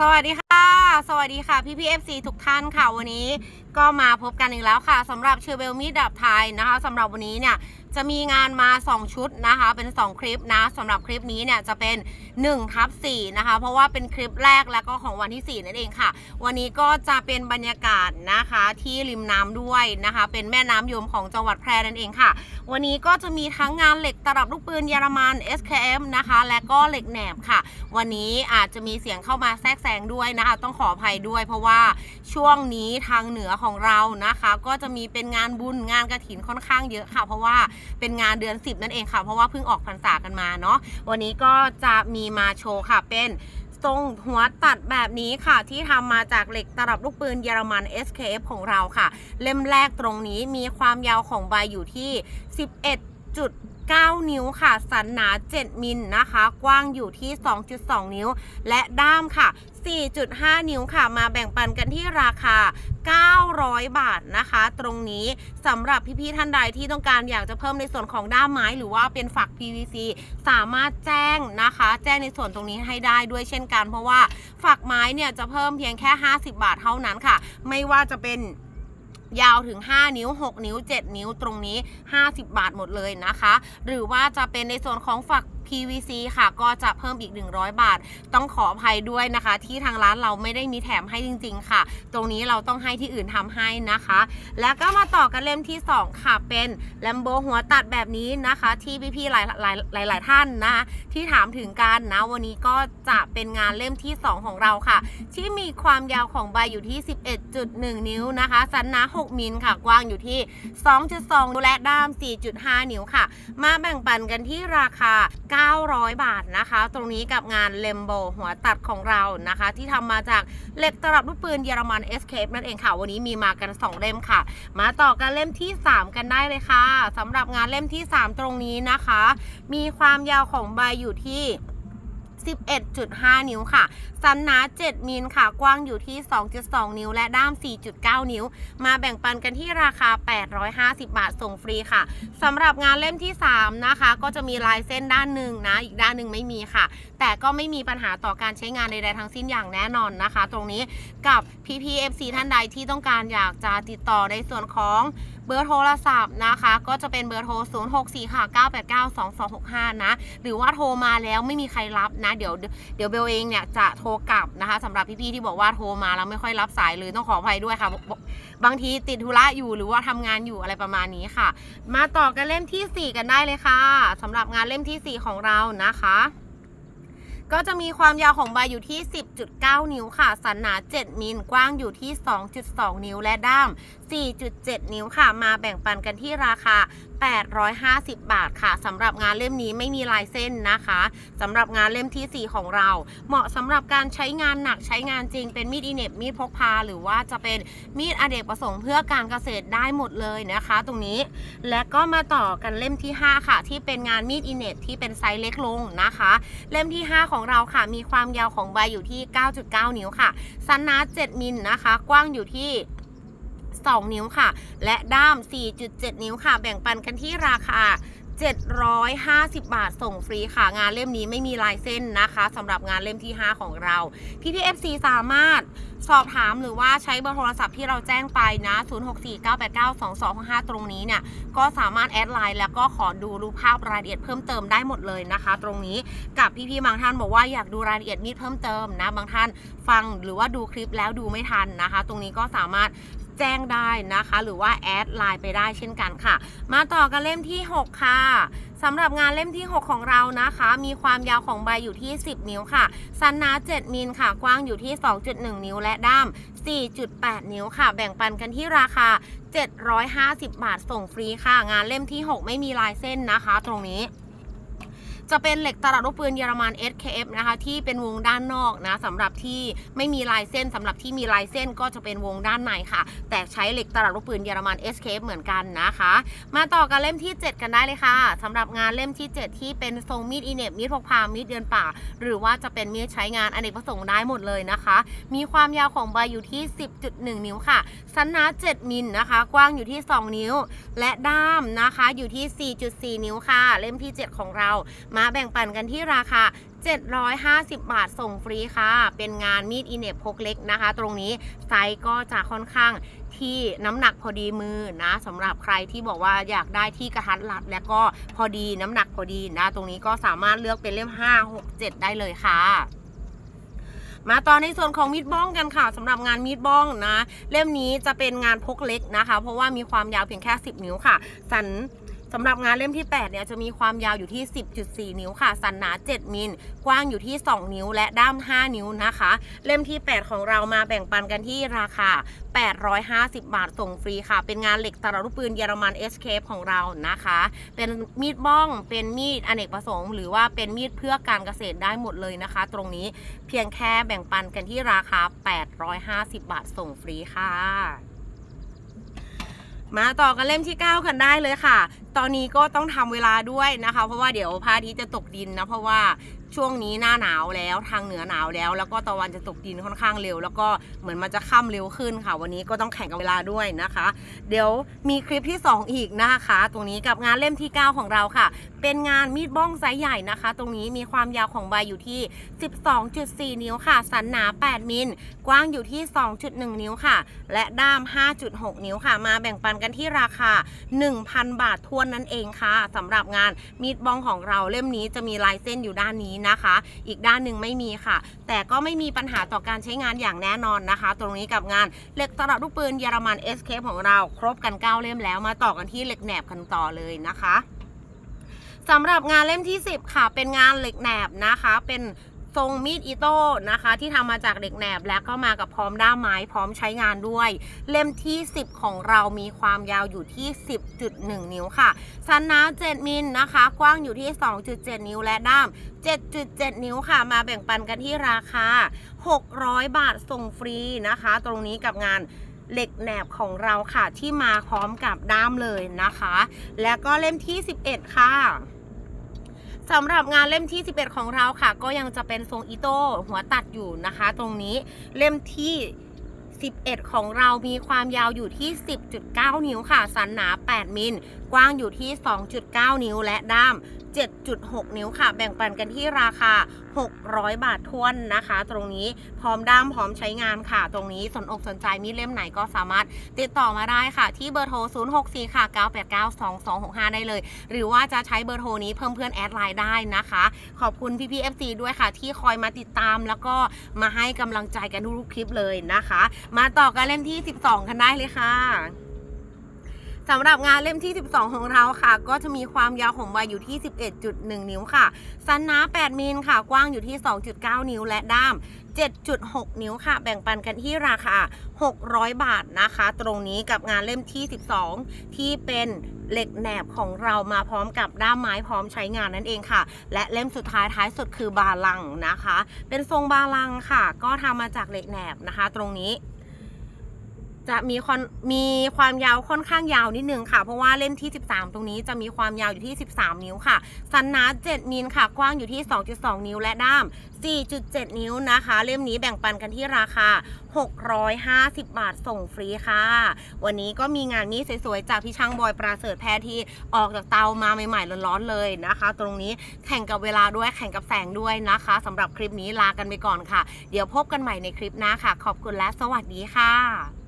สวัสดีค่ะ สวัสดีค่ะพี่พีเอฟซีทุกท่านค่ะวันนี้ ก็มาพบกันอีกแล้วค่ะสำหรับเชอเบลมีดดับไทยนะคะสำหรับวันนี้เนี่ยจะมีงานมา 2 ชุดนะคะ เป็น 2 คลิปนะสำหรับคลิปนี้เนี่ยจะเป็น1ทับ4นะคะ เพราะว่าเป็นคลิปแรกแล้วก็ของวันที่ 4 นั่นเองค่ะ วันนี้ก็จะเป็นบรรยากาศนะคะที่ริมน้ำด้วยนะคะ เป็นแม่น้ำยมของจังหวัดแพร่นั่นเองค่ะ วันนี้ก็จะมีทั้งงานเหล็กตลับลูกปืนเยอรมัน SKM นะคะ และก็เหล็กแหนบค่ะ วันนี้อาจจะมีเสียงเข้ามาแทรกแซงด้วยนะคะ ต้องขออภัยด้วย เพราะว่าช่วงนี้ทางเหนือของของเรานะคะ ก็จะมีเป็นงานบุญงานกระถินค่อนข้างเยอะค่ะ เพราะว่าเป็นงานเดือน 10 นั่นเองค่ะ เพราะว่าเพิ่งออกพรรษากันมาเนาะวันนี้ก็จะมีมาโชว์ค่ะเป็นทรงหัวตัดแบบนี้ค่ะที่ทำมาจากเหล็กตลับลูกปืนเยอรมัน SKF ของเราค่ะ เล่มแรกตรงนี้มีความยาวของใบอยู่ที่ 11.9นิ้วค่ะ สันหนา 7 มิลนะคะ กว้างอยู่ที่ 2.2 นิ้ว และด้ามค่ะ 4.5 นิ้วค่ะ มาแบ่งปันกันที่ราคา 900 บาทนะคะ ตรงนี้สำหรับพี่ๆท่านใดที่ต้องการอยากจะเพิ่มในส่วนของด้ามไม้ หรือว่าเป็นฝัก PVC สามารถแจ้งนะคะ แจ้งในส่วนตรงนี้ให้ได้ด้วยเช่นกัน เพราะว่าฝักไม้เนี่ยจะเพิ่มเพียงแค่ 50 บาทเท่านั้นค่ะ ไม่ว่าจะเป็นยาวถึง 5 นิ้ว 6 นิ้ว 7 นิ้วตรงนี้ 50 บาทหมดเลยนะคะ หรือว่าจะเป็นในส่วนของฝัก PVC ค่ะก็จะเพิ่มอีก 100 บาท ต้องขออภัยด้วยนะคะ ที่ทางร้านเราไม่ได้มีแถมให้จริง ๆ ค่ะ ตรงนี้เราต้องให้ที่อื่นทำให้นะคะ แล้วก็มาต่อกันเล่มที่ 2 ค่ะ เป็นแลมโบหัวตัดแบบนี้นะคะ ที่พี่ๆหลายหลายหลายหลายท่านนะคะที่ถามถึงกันนะ วันนี้ก็จะเป็นงานเล่มที่ 2 ของเราค่ะ ที่มีความยาวของใบอยู่ที่ 11.1 นิ้วนะคะสันหนา6มิลค่ะ กว้างอยู่ที่ 2.2 และด้าม 4.5 นิ้วค่ะ มาแบ่งปันกันที่ราคา 500 บาทนะคะ ตรงนี้กับงานเลมโบหัวตัดของเรานะคะ ที่ทำมาจากเหล็กตลับลูกปืนเยอรมัน Escape นั่นเองค่ะ วันนี้มีมากัน 2 เล่มค่ะ มาต่อกันเล่มที่ 3 กันได้เลยค่ะสำหรับงานเล่มที่ 3 ตรงนี้นะคะ มีความยาวของใบอยู่ที่ 11.5 นิ้วค่ะ สันหนา 7 มิลค่ะ กว้างอยู่ที่ 2.2 นิ้ว และด้าม 4.9 นิ้ว มาแบ่งปันกันที่ราคา 850 บาทส่งฟรีค่ะสำหรับงานเล่มที่ 3 นะคะ ก็จะมีลายเส้นด้านหนึ่งนะ อีกด้านหนึ่งไม่มีค่ะ แต่ก็ไม่มีปัญหาต่อการใช้งานใดๆทั้งสิ้นอย่างแน่นอนนะคะ ตรงนี้กับ PPFC ท่านใดที่ต้องการอยากจะติดต่อในส่วนของ เบอร์โทรศัพท์นะคะ ก็จะเป็นเบอร์โทร 064 ค่ะ 989 2265 นะ หรือว่าโทรมาแล้วไม่มีใครรับนะ เดี๋ยวเดี๋ยวเบลเองเนี่ยจะโทรกลับนะคะสำหรับพี่ๆที่บอกว่าโทรมาแล้วไม่ค่อยรับสายเลยต้องขออภัยด้วยค่ะบบบางทีติดธุระอยู่หรือว่าทำงานอยู่อะไรประมาณนี้ค่ะ มาต่อกันเล่มทีสี่4 กันได้เลยค่ะสำหรับงานเล่มทีสี่4 ของเรานะคะ ก็จะมีความยาวของใบอยู่ที่ 10.9 นิ้วค่ะ สันหนา 7 มิล กว้างอยู่ที่ 2.2 นิ้วและด้าม 4.7 นิ้วค่ะ มาแบ่งปันกันที่ราคา850 บาทค่ะสำหรับงานเล่มนี้ไม่มีลายเส้นนะคะสำหรับงานเล่มทีสี่4 ของเรา เหมาะสำหรับการใช้งานหนักใช้งานจริง เป็นมีดอีเน็บมีดพกพา หรือว่าจะเป็นมีดอเนกประสงค์เพื่อการเกษตรได้หมดเลยนะคะ ตรงนี้และก็มาต่อกันเล่มที่ 5 ค่ะ ที่เป็นงานมีดอินเน็ตที่เป็นไซส์เล็กลงนะคะ เล่มที่ 5 ของเราค่ะ มีความยาวของใบอยู่ที่ 9.9 นิ้วค่ะสันนา7มิลนะคะ กว้างอยู่ที่ 2 นิ้วค่ะ และด้าม 4.7 นิ้วค่ะ แบ่งปันกันที่ราคา 750 บาทส่งฟรีค่ะ งานเล่มนี้ไม่มีลายเส้นนะคะสำหรับงานเล่มที่ 5 ของเรา พี่ที่ FC สามารถสอบถามหรือว่าใช้เบอร์โทรศัพท์ที่เราแจ้งไปนะ 0649892265 ตรงนี้เนี่ย ก็สามารถแอดไลน์แล้วก็ขอดูรูปภาพรายละเอียดเพิ่มเติมได้หมดเลยนะคะ ตรงนี้กับพี่ๆบางท่านบอกว่าอยากดูรายละเอียดมีดเพิ่มเติมนะ บางท่านฟังหรือว่าดูคลิปแล้วดูไม่ทันนะคะ ตรงนี้ก็สามารถ แจ้งได้นะคะ หรือว่าแอดไลน์ไปได้เช่นกันค่ะ มาต่อกันเล่มที่ 6 ค่ะสำหรับงานเล่มที่ 6 ของเรานะคะ มีความยาวของใบอยู่ที่ 10 นิ้วค่ะ สันนา 7 มิลค่ะ กว้างอยู่ที่ 2.1 นิ้วและด้าม 4.8 นิ้วค่ะ แบ่งปันกันที่ราคา 750 บาทส่งฟรีค่ะ งานเล่มที่ 6 ไม่มีลายเส้นนะคะ ตรงนี้ จะเป็นเหล็กตลับลูกปืนเยอรมัน SKF นะคะที่เป็นวงด้านนอกนะสำหรับที่ไม่มีลายเส้นสำหรับที่มีลายเส้นก็จะเป็นวงด้านในค่ะ แต่ใช้เหล็กตลับลูกปืนเยอรมัน SKF เหมือนกันนะคะ มาต่อกันเล่มที่ 7 กันได้เลยค่ะสำหรับงานเล่มที่ 7 ที่เป็นทรงมีดอีเนบมีดพกพามีดเดือนป่า หรือว่าจะเป็นมีดใช้งานอเนกประสงค์ได้หมดเลยนะคะ มีความยาวของใบอยู่ที่ 10.1 นิ้วค่ะสันหนา7มิลนะคะ กว้างอยู่ที่ 2 นิ้ว และด้ามนะคะอยู่ที่ 4.4 นิ้วค่ะ เล่มที่ 7 ของเรามาแบ่งปันกันที่ราคา 750 บาทส่งฟรีค่ะ เป็นงานมีดอินเนปพกเล็กนะคะ ตรงนี้ไซส์ก็จะค่อนข้างที่น้ำหนักพอดีมือนะสำหรับใครที่บอกว่าอยากได้ที่กระทัดรัด และก็พอดีน้ำหนักพอดีนะ ตรงนี้ก็สามารถเลือกเป็นเล่ม 5 6 7 ได้เลยค่ะมาต่อในส่วนของมีดบ้องกันค่ะสำหรับงานมีดบ้องนะ เล่มนี้จะเป็นงานพกเล็กนะคะ เพราะว่ามีความยาวเพียงแค่ 10 นิ้วค่ะ สัน สำหรับงานเล่มที่ 8 เนี่ยจะมีความยาวอยู่ที่ 10.4 นิ้วค่ะ สันหนา 7 มิล กว้างอยู่ที่ 2 นิ้วและด้าม 5 นิ้วนะคะ เล่มที่ 8 ของเรามาแบ่งปันกันที่ราคา 850 บาทส่งฟรีค่ะ เป็นงานเหล็กตลับลูปืนเยอรมัน Escape ของเรานะคะ เป็นมีดบ้อง เป็นมีดอเนกประสงค์ หรือว่าเป็นมีดเพื่อการเกษตรได้หมดเลยนะคะ ตรงนี้เพียงแค่แบ่งปันกันที่ราคา 850 บาทส่งฟรีค่ะ มาต่อกันเล่มที่ 9 กันได้เลยค่ะ ตอนนี้ก็ต้องทำเวลาด้วยนะคะ เพราะว่าเดี๋ยวพระอาทิตย์จะตกดินนะเพราะว่า ช่วงนี้หน้าหนาวแล้วทางเหนือหนาวแล้ว แล้วก็ตะวันจะตกดินค่อนข้างเร็ว แล้วก็เหมือนมันจะค่ำเร็วขึ้นค่ะ วันนี้ก็ต้องแข่งกับเวลาด้วยนะคะ เดี๋ยวมีคลิปที่ 2 อีกนะคะ ตรงนี้กับงานเล่มที่ 9 ของเราค่ะ เป็นงานมีดบ้องไซส์ใหญ่นะคะ ตรงนี้มีความยาวของใบอยู่ที่ 12.4 นิ้วค่ะ สันหนา 8 มิลกว้างอยู่ที่ 2.1 นิ้วค่ะ และด้าม 5.6 นิ้วค่ะ มาแบ่งปันกันที่ราคา 1,000 บาททวนนั่นเองค่ะสำหรับงานมีดบ้องของเราเล่มนี้จะมีลายเส้นอยู่ด้านนี้นะคะ อีกด้านหนึ่งไม่มีค่ะ แต่ก็ไม่มีปัญหาต่อการใช้งานอย่างแน่นอนนะคะ ตรงนี้กับงานเหล็กตลับลูกปืนเยอรมัน s อ p ของเราครบกัน 9 เล่มแล้วมาต่อกันที่เหล็กแหนบกันต่อเลยนะคะสำหรับงานเล่มที่ 10 ค่ะ เป็นงานเหล็กแหนบนะคะ เป็น ทรงมีดอิโต้นะคะ ที่ทำมาจากเหล็กแหนบและก็มากับพร้อมด้ามไม้พร้อมใช้งานด้วย เล่มที่ 10 ของเรามีความยาวอยู่ที่ 10.1 นิ้วค่ะสันหนา7มิลนะคะ กว้างอยู่ที่ 2.7 นิ้วและด้าม 7.7 นิ้วค่ะ มาแบ่งปันกันที่ราคา 600 บาทส่งฟรีนะคะ ตรงนี้กับงานเหล็กแหนบของเราค่ะที่มาพร้อมกับด้ามเลยนะคะ แล้วก็เล่มที่ 11 ค่ะ สำหรับงานเล่มที่ 11 ของเราค่ะ ก็ยังจะเป็นทรงอิโต้หัวตัดอยู่นะคะ ตรงนี้เล่มที่ 11 ของเรามีความยาวอยู่ที่ 10.9 นิ้วค่ะ สันหนา 8 มิล กว้างอยู่ที่ 2.9 นิ้วและด้าม 7.6 นิ้วค่ะ แบ่งปันกันที่ราคา 600 บาททวนนะคะ ตรงนี้พร้อมด้ามพร้อมใช้งานค่ะ ตรงนี้สนอกสนใจมีเล่มไหนก็สามารถติดต่อมาได้ค่ะ ที่เบอร์โทร 064 ค่ะ 989 2265 ได้เลย หรือว่าจะใช้เบอร์โทรนี้เพิ่มเพื่อนแอดไลน์ได้นะคะ ขอบคุณพี่พีเอฟซีด้วยค่ะ ที่คอยมาติดตามแล้วก็มาให้กำลังใจกันทุกคลิปเลยนะคะ มาต่อกันเล่มที่ 12 กันได้เลยค่ะ สำหรับงานเล่มที่ 12 ของเราค่ะ ก็จะมีความยาวของใบอยู่ที่ 11.1 นิ้วค่ะ สันหนา8มิลค่ะ กว้างอยู่ที่ 2.9 นิ้วและด้าม 7.6 นิ้วค่ะ แบ่งปันกันที่ราคา 600 บาทนะคะ ตรงนี้กับงานเล่มที่ 12 ที่เป็นเหล็กแหนบของเรามาพร้อมกับด้ามไม้พร้อมใช้งานนั่นเองค่ะ และเล่มสุดท้ายท้ายสุดคือบาลังนะคะ เป็นทรงบาลังค่ะ ก็ทำมาจากเหล็กแหนบนะคะ ตรงนี้ จะมีความมีความยาวค่อนข้างยาวนิดนึงค่ะ เพราะว่าเล่มที่ 13 ตรงนี้จะมีความยาวอยู่ที่ 13 นิ้วค่ะ สันหนา7มิลค่ะ กว้างอยู่ที่ 2.2 นิ้วและด้าม 4.7 นิ้วนะคะ เล่มนี้แบ่งปันกันที่ราคา 650 บาทส่งฟรีค่ะ วันนี้ก็มีงานนี้สวยๆ จากพี่ช่างบอยปราเสริฐแพทย์ที่ออกจากเตามาใหม่ๆร้อนๆเลยนะคะ ตรงนี้แข่งกับเวลาด้วยแข่งกับแสงด้วยนะคะสำหรับคลิปนี้ลากันไปก่อนค่ะ เดี๋ยวพบกันใหม่ในคลิปหน้าค่ะ ขอบคุณและสวัสดีค่ะ